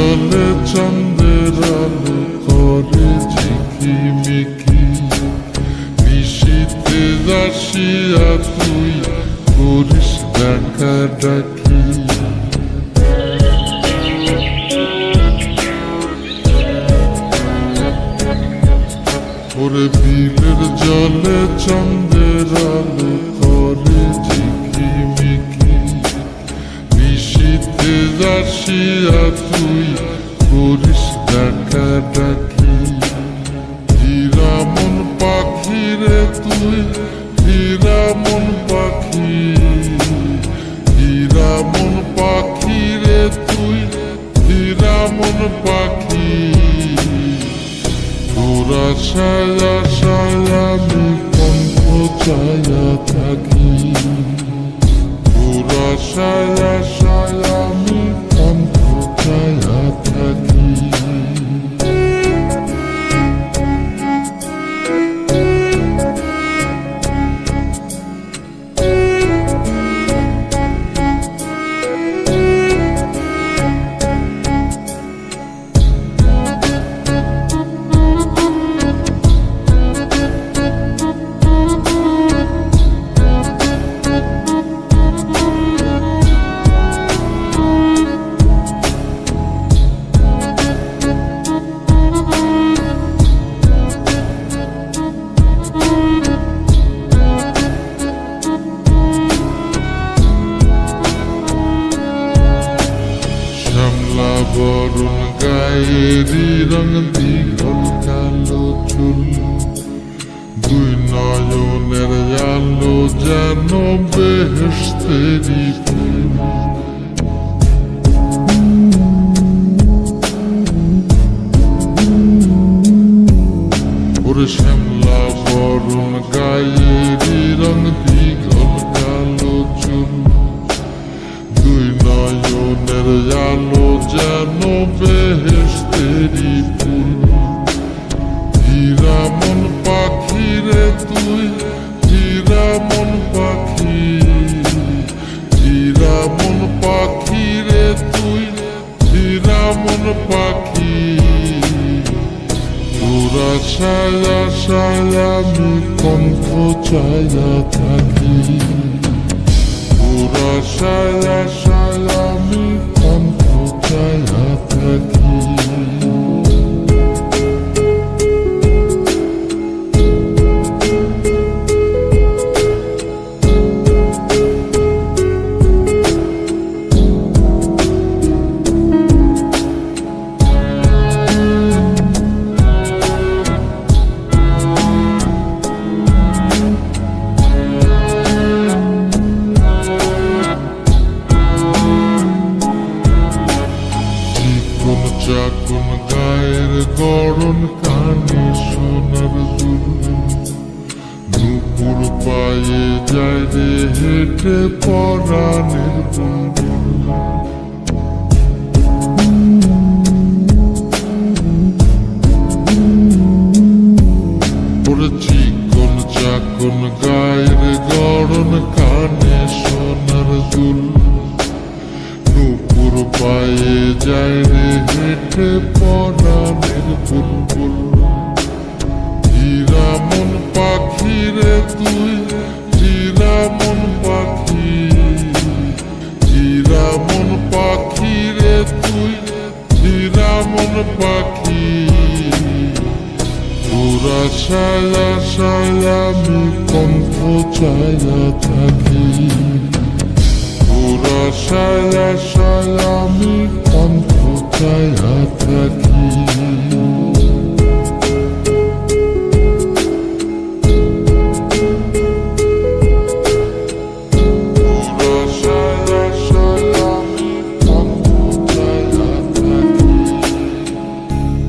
জলে চন্দ্রের আলো করে ঝিকিমিকি নিশীতে আসিয়া তুই করিস ডাকা ডাকি ওরে বিলের জলে চন্দ্রের আলো করে ঝিকিমিকি তুই করিস ডাকা ডাকি হীরামন পাখি রে তুই হীরামন পাখি হীরামন পাখি রে তুই হীরামন পাখি তোরা সায়া গায়েরি রং দীঘল কালো চুল। দুই নয়নের আলো যেন বেহেস্তেরি ফুল। ওরে শ্যামলা বরুণ গায়েরি রং দীঘল কালো চুল। দুই নয়নের আলো যেন বেহেস্তেরি তোরা ছায়া ছায়া আমি কণ্ঠ ছায়া থাকি পুরা সায়া সায়া চাকন গায়ের গড়ন কানে সোনার দুল। নুপুর পায়ে যায় রে হেঁটে পরাণের বুলবুল ওরে পায়ে যায় রে হেঁটে পরাণের বুলবুল হীরামন পাখি রে তুই হীরামন পাখি হীরামন পাখি রে তুই হীরামন পাখি তোরা ছায়া ছায়া আমি কণ্ঠ ছায়া থাকি সায়া সায়া আমি কণ্ঠ ছায়া থাকি